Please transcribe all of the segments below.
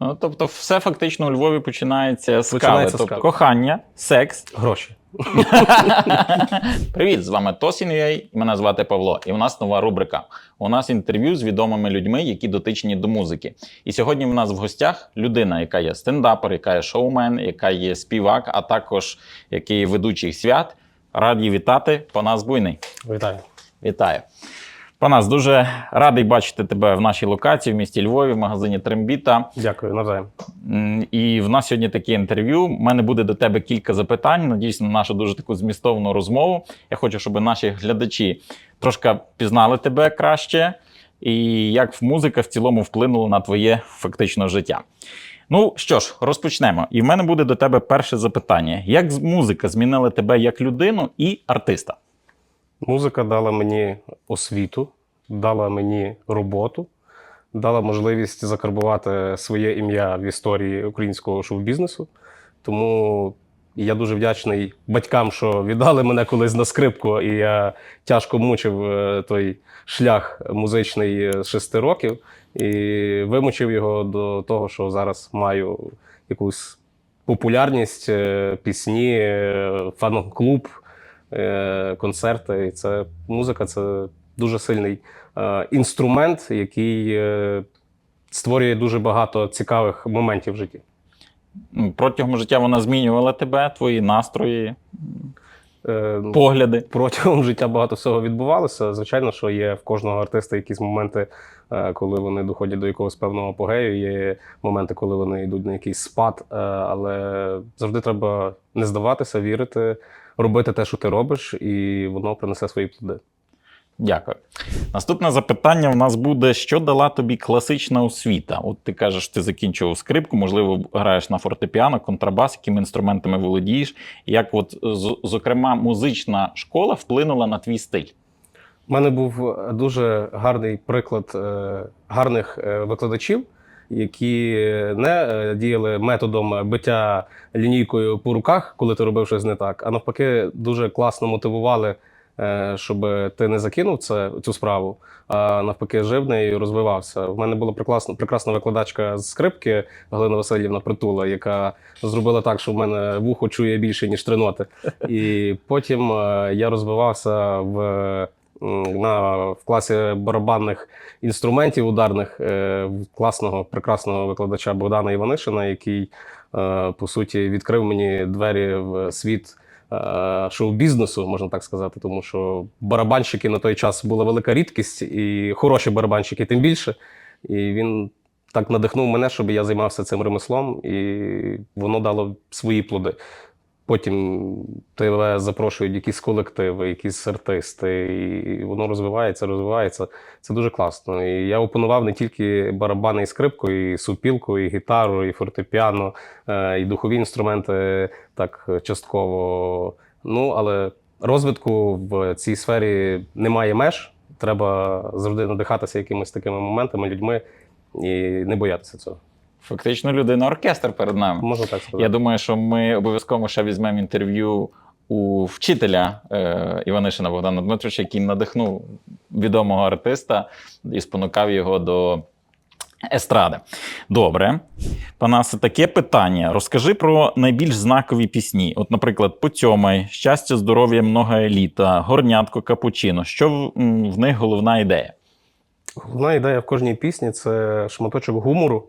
Ну, тобто, все фактично у Львові починається з Починається з кави. Тобто, кави. кохання, секс. Гроші. Привіт, з вами і мене звати Павло. І у нас нова рубрика. У нас інтерв'ю з відомими людьми, які дотичні до музики. І сьогодні в нас в гостях людина, яка є стендапер, яка є шоумен, яка є співак, а також який є ведучий свят. Раді вітати Панас Буйний. Вітаю. Вітаю. Панас, дуже радий бачити тебе в нашій локації в місті Львові, в магазині Трембіта. Дякую, навзаєм. І в нас сьогодні таке інтерв'ю. У мене буде до тебе кілька запитань. Надіюсь на нашу дуже таку змістовну розмову. Я хочу, щоб наші глядачі трошки пізнали тебе краще, і як музика в цілому вплинула на твоє фактично життя. Ну що ж, розпочнемо. І в мене буде до тебе перше запитання: як музика змінила тебе як людину і артиста? Музика дала мені освіту, дала мені роботу, дала можливість закарбувати своє ім'я в історії українського шоу-бізнесу. Тому я дуже вдячний батькам, що віддали мене колись на скрипку, і я тяжко мучив е, той шлях музичний з шести років і вимучив його до того, що зараз маю якусь популярність, е, пісні, е, фан-клуб, концерти. І це музика це дуже сильний е, інструмент, який е, створює дуже багато цікавих моментів в житті. Протягом життя вона змінювала тебе, твої настрої, Е, погляди. Протягом життя багато всього відбувалося. Звичайно, що є в кожного артиста якісь моменти, е, коли вони доходять до якогось певного апогею, є моменти, коли вони йдуть на якийсь спад. е, Але завжди треба не здаватися, вірити, робити те, що ти робиш, і воно принесе свої плоди. Дякую. Наступне запитання в нас буде: що дала тобі класична освіта? От ти кажеш, ти закінчував скрипку, можливо, граєш на фортепіано, контрабас, якими інструментами володієш. Як, от, зокрема, музична школа вплинула на твій стиль? У мене був дуже гарний приклад е, гарних е, викладачів, які не е, діяли методом биття лінійкою по руках, коли ти робив щось не так, а навпаки, дуже класно мотивували, е, щоб ти не закинув це, цю справу, а навпаки, жив нею розвивався. У мене була прекрасна, прекрасна викладачка з скрипки Галина Васильівна Притула, яка зробила так, що в мене вухо чує більше, ніж три ноти. І потім е, я розвивався в на, в класі барабанних інструментів ударних е, класного, прекрасного викладача Богдана Іванишина, який, е, по суті, відкрив мені двері в світ е, шоу-бізнесу, можна так сказати, тому що барабанщики на той час була велика рідкість, і хороші барабанщики тим більше. І він так надихнув мене, щоб я займався цим ремеслом, і воно дало свої плоди. Потім тебе запрошують якісь колективи, якісь артисти, і воно розвивається, розвивається. Це дуже класно. І я опанував не тільки барабани і скрипку, і супілку, і гітару, і фортепіано, е, і духові інструменти так частково. Ну, але розвитку в цій сфері немає меж. Треба завжди надихатися якимись такими моментами, людьми і не боятися цього. Фактично, людина оркестр перед нами. Можна так сказати. Я думаю, що ми обов'язково ще візьмемо інтерв'ю у вчителя е, Іванишина Богдана Дмитровича, який надихнув відомого артиста і спонукав його до естради. Добре. Панасе, таке питання. Розкажи про найбільш знакові пісні. От, наприклад, Потьомай, щастя, здоров'я, много еліта, горнятко, капучино. Що в, в них головна ідея? Головна ідея в кожній пісні це шматочок гумору,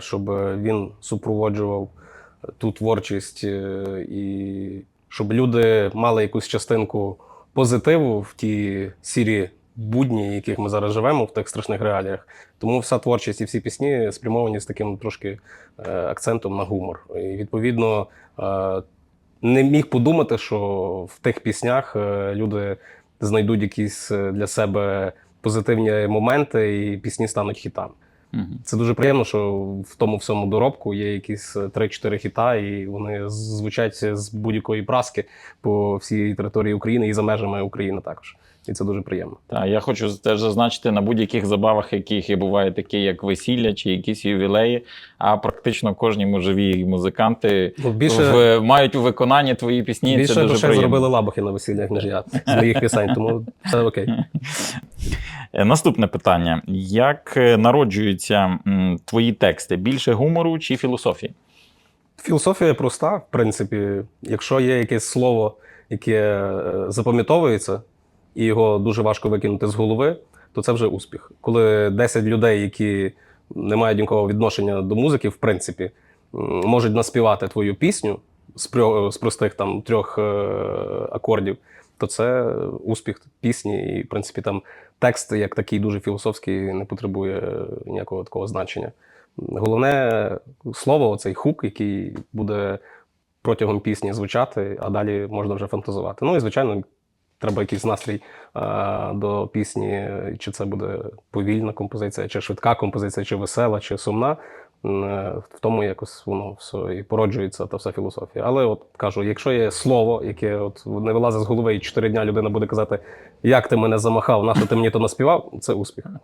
щоб він супроводжував ту творчість, е, і щоб люди мали якусь частинку позитиву в ті сірі будні, яких ми зараз живемо, в тих страшних реаліях. Тому вся творчість і всі пісні спрямовані з таким трошки е, акцентом на гумор. І відповідно е, не міг подумати, що в тих піснях е, люди знайдуть якісь е, для себе позитивні моменти, і пісні стануть хітами. Мгм. Це дуже приємно, що в тому всьому доробку є якісь е, 3-4 хіта, і вони звучать з будь-якої праски по всій території України і за межами України також. І це дуже приємно. Та я хочу теж зазначити на будь-яких забавах, яких і буває такі, як весілля чи якісь ювілеї. А практично кожні можливі музиканти Ну, більше, в, мають у виконанні твої пісні. більше це дуже приємно. зробили лабухи на весіллях, ніж я з моїх пісень, тому все окей. Е, Наступне питання: як е, народжуються твої тексти? Більше гумору чи філософії? Філософія проста, в принципі. Якщо є якесь слово, яке е, запам'ятовується, і його дуже важко викинути з голови, то це вже успіх. Коли 10 людей, які не мають ніякого відношення до музики, в принципі, можуть наспівати твою пісню з, простих там трьох акордів, то це успіх пісні. І, в принципі, там текст як такий дуже філософський не потребує ніякого такого значення. Головне слово, оцей хук, який буде протягом пісні звучати, а далі можна вже фантазувати. Ну і звичайно, треба якийсь настрій а, до пісні, чи це буде повільна композиція, чи швидка композиція, чи весела, чи сумна. Е, В тому якось воно все і породжується та вся філософія. Але от кажу, якщо є слово, яке от не вилазить з голови, і чотири дня людина буде казати, як ти мене замахав, на що ти мені то наспівав, це успіх.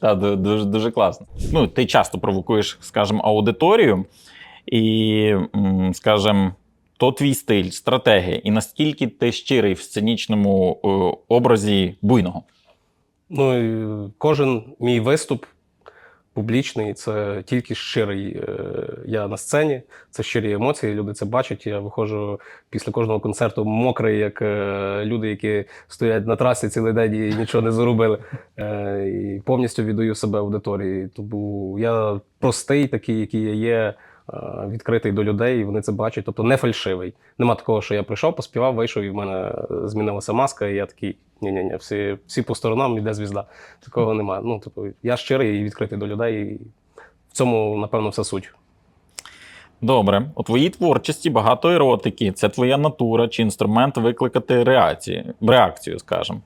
Так, дуже, дуже класно. Ну, ти часто провокуєш, скажімо, аудиторію, і, скажімо, то твій стиль, стратегія, і наскільки ти щирий в сценічному е, образі буйного. Ну, кожен мій виступ публічний, це тільки щирий е, я на сцені, це щирі емоції, люди це бачать. Я виходжу після кожного концерту мокрий, як е, люди, які стоять на трасі цілий день і нічого не заробили. Е, І повністю віддаю себе аудиторії. Тому я простий, такий, який я є. Е, Відкритий до людей, і вони це бачать, тобто не фальшивий. Нема такого, що я прийшов, поспівав, вийшов, і в мене е, змінилася маска, і я такий ні-ні-ні, всі, всі по сторонам йде звізда. Такого немає. Ну, тобто, я щирий і відкритий до людей. І в цьому, напевно, вся суть. Добре, у твоїй творчості багато еротики. Це твоя натура чи інструмент викликати реакції, реакцію, скажімо.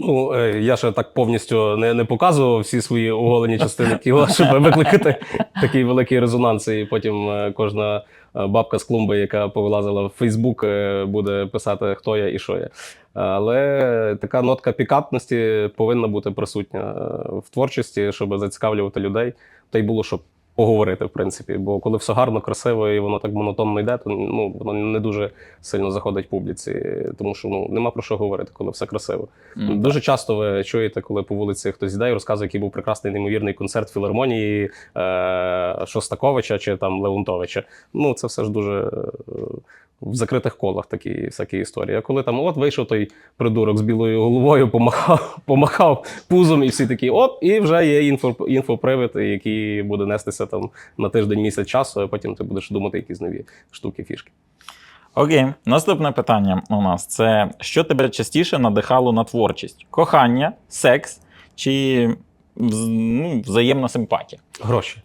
Ну, е, я ще так повністю не, не показував всі свої оголені частини тіла, щоб викликати такий великий резонанс. І потім е, кожна е, бабка з клумби, яка повилазила в Фейсбук, буде писати, хто я і що я. Але така нотка пікантності повинна бути присутня в творчості, щоб зацікавлювати людей. Та й було щоб поговорити, в принципі. Бо коли все гарно, красиво і воно так монотонно йде, то ну, воно не дуже сильно заходить публіці, тому що ну, нема про що говорити, коли все красиво. М, Дуже часто ви чуєте, коли по вулиці хтось йде і розказує, який був прекрасний неймовірний концерт філармонії е- Шостаковича чи там Леонтовича. Ну, це все ж дуже е, в закритих колах такі всякі історії. А коли там от вийшов той придурок з білою головою, помахав, помахав пузом, і всі такі, оп, і вже є інфо, інфопривід, який буде нестися там на тиждень місяць часу, а потім ти будеш думати якісь нові штуки, фішки. Окей, наступне питання у нас це що тебе частіше надихало на творчість? Кохання, секс чи ну, взаємна симпатія? Гроші.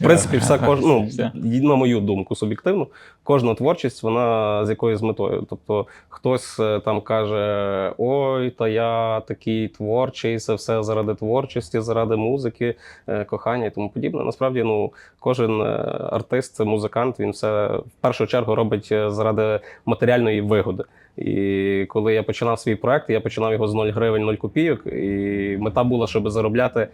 В принципі, все кож... ну, на мою думку, суб'єктивно, кожна творчість вона з якоюсь метою. Тобто, хтось е, там каже: Ой, та я такий творчий, це все заради творчості, заради музики, е, кохання і тому подібне. Насправді, ну, кожен е, артист, музикант, він все в першу чергу робить заради матеріальної вигоди. І коли я починав свій проект, я починав його з 0 гривень, 0 копійок. І мета була, щоб заробляти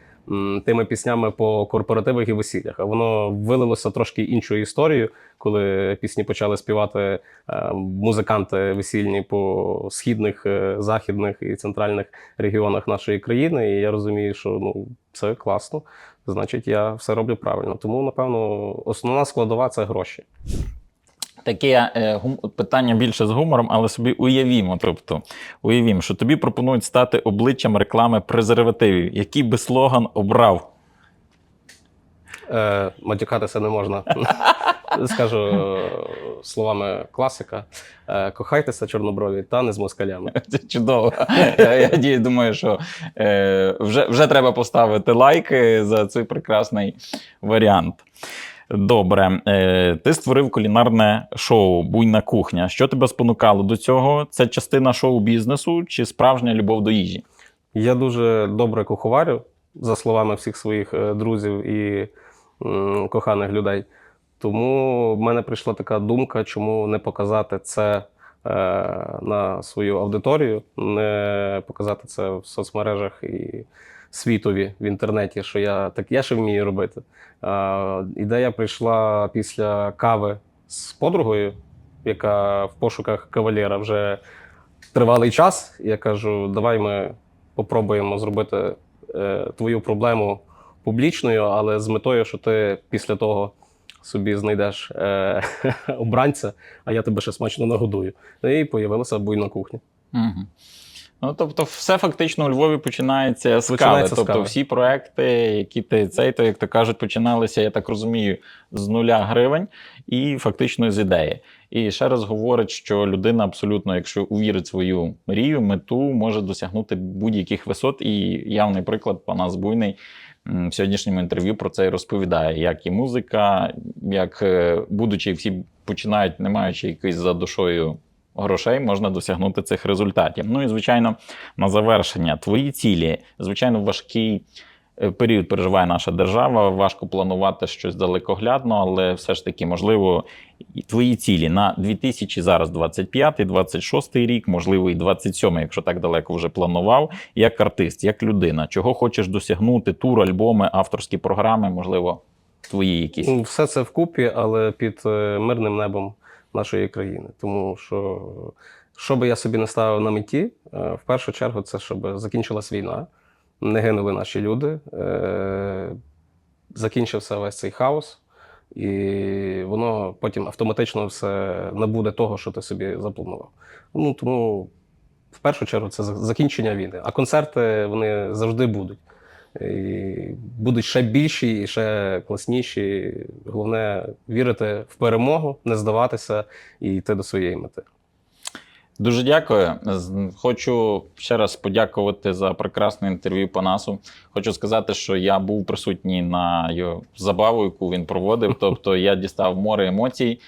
тими піснями по корпоративах і весіллях. А воно вилилося трошки іншою історією, коли пісні почали співати е, музиканти весільні по східних, е, західних і центральних регіонах нашої країни. І я розумію, що ну це класно. Значить, я все роблю правильно. Тому, напевно, основна складова це гроші. Таке е, гум... питання більше з гумором, але собі уявімо. Тобто, уявімо, що тобі пропонують стати обличчям реклами презервативів. Який би слоган обрав? Е, матюкатися не можна. Скажу е, словами класика: е, кохайтеся чорноброві та не з москалями. Це чудово. Я, я думаю, що е, вже, вже треба поставити лайки за цей прекрасний варіант. Добре, е, ти створив кулінарне шоу Буйна кухня. Що тебе спонукало до цього? Це частина шоу-бізнесу чи справжня любов до їжі? Я дуже добре куховарю, за словами всіх своїх е, друзів і коханих людей. Тому в мене прийшла така думка, чому не показати це е, на свою аудиторію, не показати це в соцмережах і світові в інтернеті, що я так я ще вмію робити. Е, ідея прийшла після кави з подругою, яка в пошуках кавалера вже тривалий час. Я кажу, давай ми попробуємо зробити е, твою проблему публічною, але з метою, що ти після того собі знайдеш е, обранця, а я тебе ще смачно нагодую. І появилася буйна кухня. Угу. Ну, тобто, все фактично у Львові починається з кави. Тобто, всі проекти, які ти цей, то як то кажуть, починалися, я так розумію, з нуля гривень і фактично з ідеї. І ще раз говорить, що людина абсолютно, якщо увірить свою мрію, мету, може досягнути будь-яких висот. І явний приклад Панас Буйний в сьогоднішньому інтерв'ю про це і розповідає, як і музика, як е, будучи всі починають, не маючи якоїсь за душою грошей, можна досягнути цих результатів. Ну і звичайно, на завершення, твої цілі, звичайно, важкий. е, Період переживає наша держава, важко планувати щось далекоглядно, але все ж таки, можливо, твої цілі на 2000 зараз 25, 26 рік, можливо, і 27, якщо так далеко вже планував, як артист, як людина, чого хочеш досягнути, тур, альбоми, авторські програми, можливо, твої якісь. Все це вкупі, але під е, мирним небом нашої країни. Тому що, що би я собі не ставив на меті, е, в першу чергу, це щоб закінчилась війна, не гинули наші люди, е, закінчився весь цей хаос, і воно потім автоматично все набуде того, що ти собі запланував. Ну тому. В першу чергу це закінчення війни. А концерти вони завжди будуть. І будуть ще більші і ще класніші. Головне вірити в перемогу, не здаватися і йти до своєї мети. Дуже дякую. Хочу ще раз подякувати за прекрасне інтерв'ю Панасу. Хочу сказати, що я був присутній на його забаву, яку він проводив. Тобто я дістав море емоцій.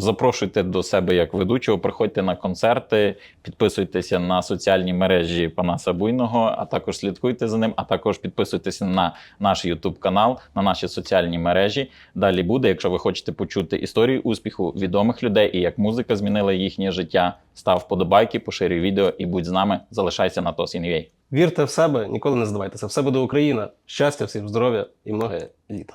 Запрошуйте до себе як ведучого, приходьте на концерти, підписуйтеся на соціальні мережі Панаса Буйного, а також слідкуйте за ним, а також підписуйтеся на наш YouTube канал, на наші соціальні мережі. Далі буде, якщо ви хочете почути історію успіху відомих людей і як музика змінила їхнє життя. Став вподобайки, поширюй відео і будь з нами. Залишайся на TOS.NVA. Вірте в себе, ніколи не здавайтеся. Все буде Україна. Щастя, всім здоров'я і много літа.